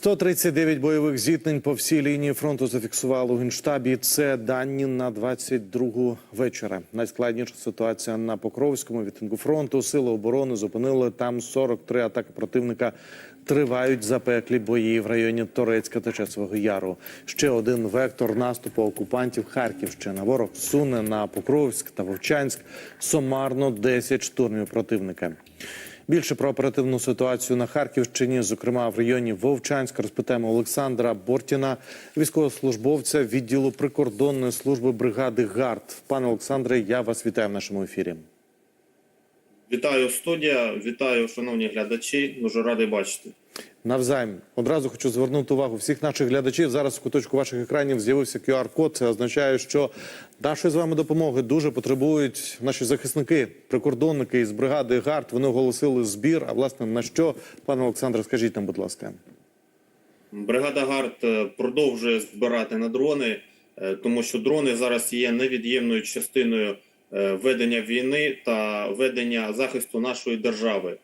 139 бойових зіткнень по всій лінії фронту зафіксували у генштабі. Це дані на 22 вечора. Найскладніша ситуація на Покровському відтинку фронту. Сили оборони зупинили там 43 атаки противника. Тривають запеклі бої в районі Торецька та Часового Яру. Ще один вектор наступу окупантів Харківщина. Ворог суне на Покровськ та Вовчанськ. Сумарно 10 штурмів противника. Більше про оперативну ситуацію на Харківщині, зокрема в районі Вовчанська, розпитаємо Олександра Бортіна, військовослужбовця відділу прикордонної служби бригади ГАРД. Пане Олександре, я вас вітаю в нашому ефірі. Вітаю студія, вітаю, шановні глядачі. Дуже радий бачити. Навзаєм одразу хочу звернути увагу всіх наших глядачів. Зараз в куточку ваших екранів з'явився QR-код. Це означає, що нашої з вами допомоги дуже потребують наші захисники, прикордонники із бригади ГАРД. Вони оголосили збір. А власне на що, пане Олександре, скажіть нам, будь ласка. Бригада ГАРД е, продовжує збирати на дрони, е, тому що дрони зараз є невід'ємною частиною е, ведення війни та ведення захисту нашої держави.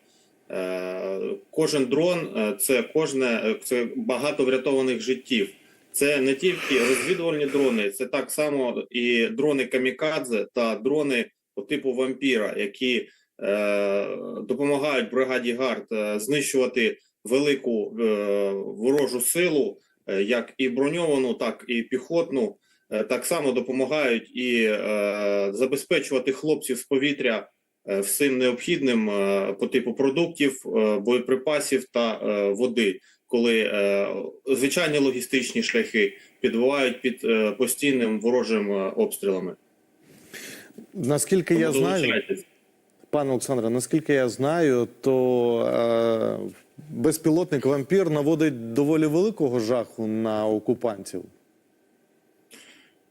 Е, Кожен дрон е, це кожне е, це багато врятованих життів. Це не тільки розвідувальні дрони, це так само і дрони камікадзе та дрони по типу вампіра, які е, допомагають бригаді ГАРД знищувати велику е, ворожу силу, як і броньовану, так і піхотну. Так само допомагають і е, забезпечувати хлопців з повітря всім необхідним е, по типу продуктів, е, боєприпасів та е, води, коли е, звичайні логістичні шляхи підбувають під е, постійним ворожим е, обстрілами. Наскільки я знаю. Пане Олександре, наскільки я знаю, то е, безпілотник вампір наводить доволі великого жаху на окупантів.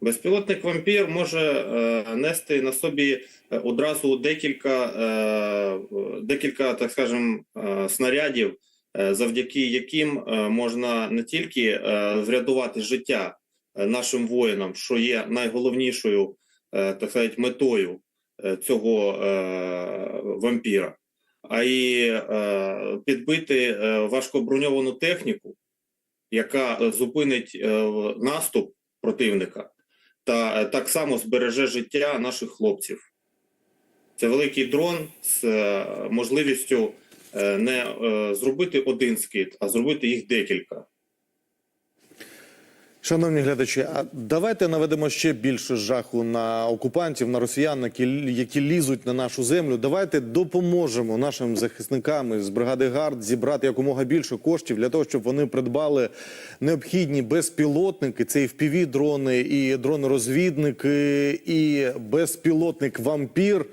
Безпілотник вампір може е, нести на собі е, одразу декілька, е, декілька, так скажем, снарядів, завдяки яким можна не тільки врятувати життя нашим воїнам, що є найголовнішою, так сказати, метою цього вампіра, а й підбити важкоброньовану техніку, яка зупинить наступ противника та е, так само збереже життя наших хлопців. Це великий дрон з е, можливістю е, не зробити один скид, а зробити їх декілька. Шановні глядачі, а давайте наведемо ще більше жаху на окупантів, на росіян, які, лізуть на нашу землю. Давайте допоможемо нашим захисникам з бригади ГАРД зібрати якомога більше коштів для того, щоб вони придбали необхідні безпілотники. Це і впіві дрони, і дрони-розвідники, і безпілотник вампір.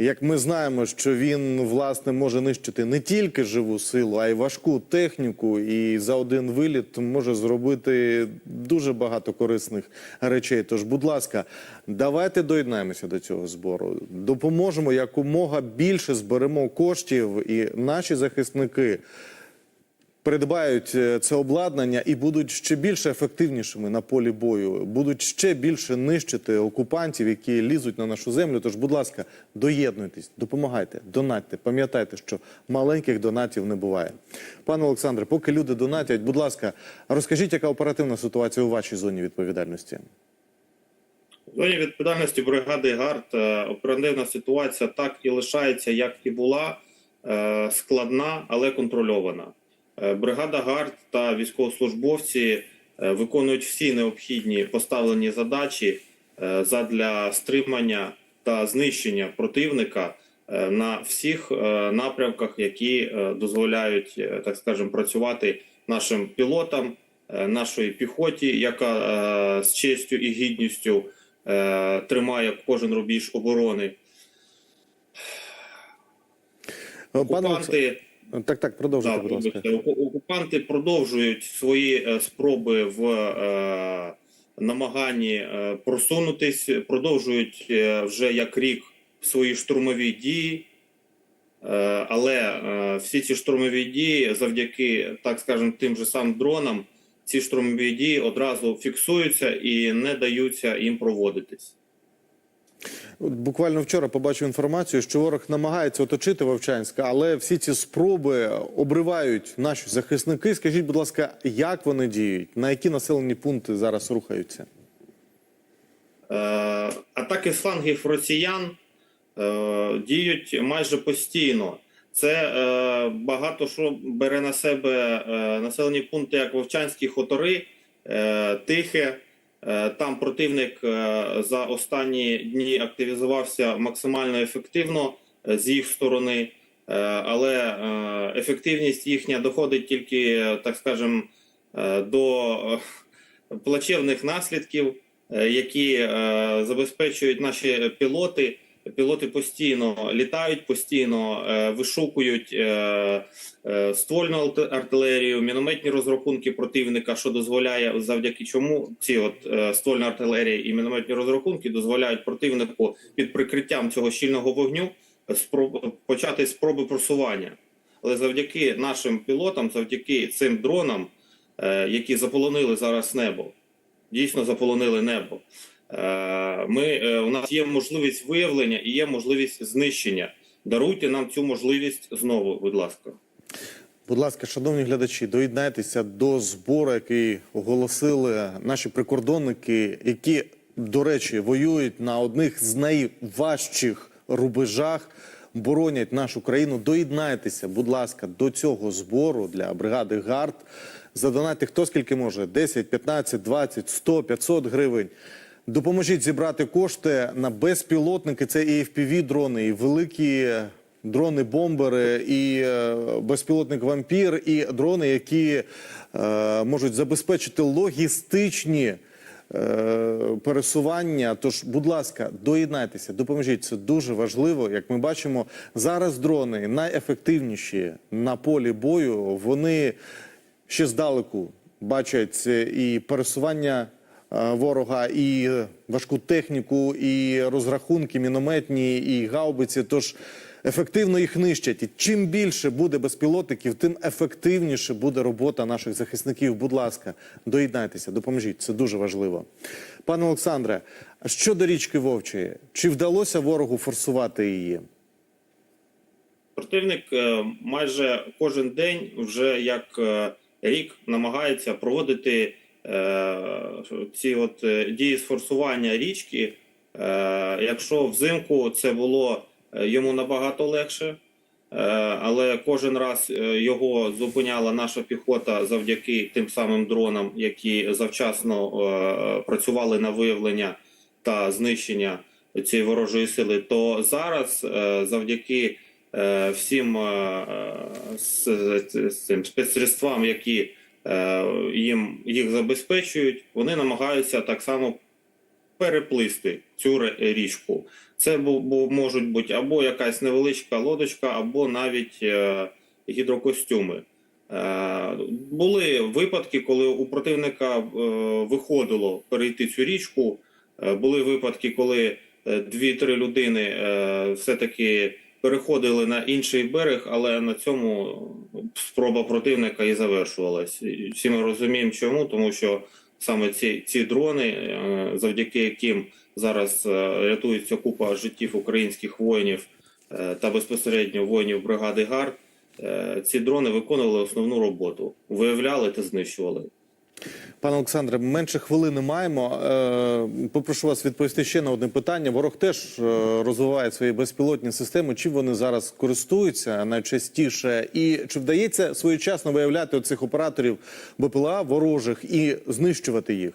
Як ми знаємо, що він власне може нищити не тільки живу силу, а й важку техніку, і за один виліт може зробити дуже багато корисних речей. Тож, будь ласка, давайте доєднаємося до цього збору. Допоможемо якомога більше зберемо коштів, і наші захисники придбають е, це обладнання і будуть ще більше ефективнішими на полі бою, будуть ще більше нищити окупантів, які лізуть на нашу землю. Тож, будь ласка, доєднуйтесь, допомагайте, донатьте. Пам'ятайте, що маленьких донатів не буває. Пане Олександре, поки люди донатять, будь ласка, розкажіть, яка оперативна ситуація у вашій зоні відповідальності? Зоні відповідальності бригади ГАРД е, оперативна ситуація так і лишається, як і була, е, складна, але контрольована. Е, Бригада ГАРД та військовослужбовці е, виконують всі необхідні поставлені задачі е, задля стримання та знищення противника на всіх напрямках, які дозволяють, так скажемо, працювати нашим пілотам, нашої піхоті, яка з честю і гідністю тримає кожен рубіж оборони. Пане Окупанти. Так, так, продовжуйте, будь ласка. окупанти продовжують свої е, спроби в е, намаганні е, просунутись, продовжують е, вже як рік свої штурмові дії. Е, але е, всі ці штурмові дії, завдяки, так скажемо, тим же самим дронам, ці штурмові дії одразу фіксуються і не даються їм проводитись. Буквально вчора побачив інформацію, що ворог намагається оточити Вовчанська, але всі ці спроби обривають наші захисники. Скажіть, будь ласка, як вони діють? На які населені пункти зараз рухаються? Е, атаки флангів росіян е, діють майже постійно. Це е, багато що бере на себе населені пункти, як Вовчанські хутори, е, Тихе. Е, там противник е, за останні дні активізувався максимально ефективно е, з їх сторони, але ефективність їхня доходить тільки, так скажем, до плачевних наслідків, які забезпечують наші пілоти. Пілоти постійно літають, постійно е, вишукують е, е, ствольну арт- артилерію, мінометні розрахунки противника, що дозволяє завдяки чому ці от е, ствольна артилерія і мінометні розрахунки дозволяють противнику під прикриттям цього щільного вогню спроб, почати спроби просування. Але завдяки нашим пілотам, завдяки цим дронам, е, які заполонили зараз небо, дійсно заполонили небо. Е, Ми е, у нас є можливість виявлення і є можливість знищення. Даруйте нам цю можливість знову, будь ласка. Будь ласка, шановні глядачі, доєднайтеся до збору, який оголосили наші прикордонники, які, до речі, воюють на одних з найважчих рубежах, боронять нашу країну. Доєднайтеся, будь ласка, до цього збору для бригади ГАРД. Задонайте хто скільки може: 10, 15, 20, 100, 500 гривень. Допоможіть зібрати кошти на безпілотники. Це і fpv дрони, і великі дрони-бомбери, і е, безпілотник вампір, і дрони, які е, можуть забезпечити логістичні е, пересування. Тож, будь ласка, доєднайтеся, допоможіть. Це дуже важливо. Як ми бачимо, зараз дрони найефективніші на полі бою. Вони ще здалеку бачать е, і пересування ворога, і важку техніку, і розрахунки мінометні, і гаубиці. Тож ефективно їх нищать. І чим більше буде безпілотників, тим ефективніше буде робота наших захисників. Будь ласка, доєднайтеся, допоможіть. Це дуже важливо. Пане Олександре, щодо річки Вовчої, чи вдалося ворогу форсувати її? Противник е, майже кожен день, вже як е, рік, намагається проводити е, ці от е, дії з форсування річки. Е, Якщо взимку це було е, йому набагато легше, е, але кожен раз е, його зупиняла наша піхота завдяки тим самим дронам, які завчасно е, працювали на виявлення та знищення цієї ворожої сили. То зараз е, завдяки е, всім е, е, спецсредствам, які е, їм їх забезпечують, вони намагаються так само переплисти цю річку. Це можуть бути або якась невеличка лодочка, або навіть е, гідрокостюми. Е, були випадки, коли у противника е, виходило перейти цю річку. Е, були випадки, коли е, дві-три людини е, все-таки переходили на інший берег, але на цьому спроба противника і завершувалась. Всі ми розуміємо, чому, тому що саме ці, ці дрони, е, завдяки яким зараз е, рятується купа життів українських воїнів е, та безпосередньо воїнів бригади ГАРД, е, ці дрони виконували основну роботу, виявляли та знищували. Пане Олександре, менше хвилини маємо. Е, Попрошу вас відповісти ще на одне питання. Ворог теж е, розвиває свої безпілотні системи. Чим вони зараз користуються найчастіше? І чи вдається своєчасно виявляти оцих операторів БПЛА ворожих і знищувати їх?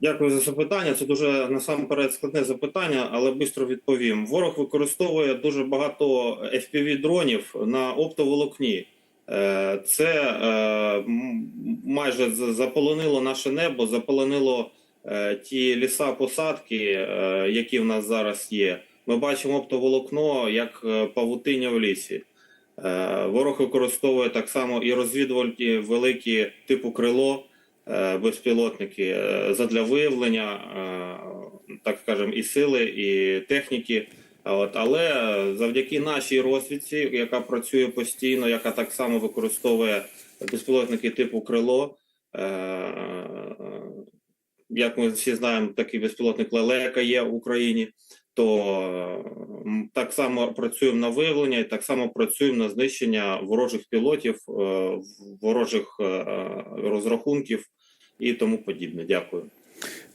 Дякую за запитання. Це дуже насамперед складне запитання, але швидко відповім. Ворог використовує дуже багато fpv дронів на оптоволокні. Е, Це е, майже заполонило наше небо, заполонило е, ті ліса посадки, які в нас зараз є. Ми бачимо оптоволокно як павутиння в лісі. Ворог використовує так само і розвідувальні великі типу крило безпілотники задля виявлення, так скажемо, і сили, і техніки. От, але завдяки нашій розвідці, яка працює постійно, яка так само використовує безпілотники типу крило, е, як ми всі знаємо, такий безпілотник лелека є в Україні. То е, так само працюємо на виявлення і так само працюємо на знищення ворожих пілотів, е, ворожих е, розрахунків і тому подібне. Дякую.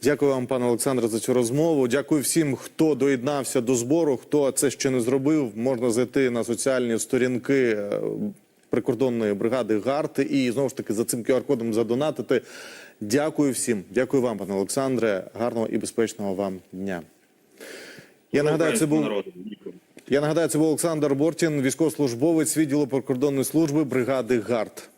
Дякую вам, пане Олександре, за цю розмову. Дякую всім, хто доєднався до збору. Хто це ще не зробив, можна зайти на соціальні сторінки е, прикордонної бригади ГАРТ і знову ж таки за цим QR-кодом задонатити. Дякую всім. Дякую вам, пане Олександре. Гарного і безпечного вам дня. Я нагадаю, це був. Я нагадаю, це був Олександр Бортін, військовослужбовець відділу прикордонної служби бригади ГАРТ.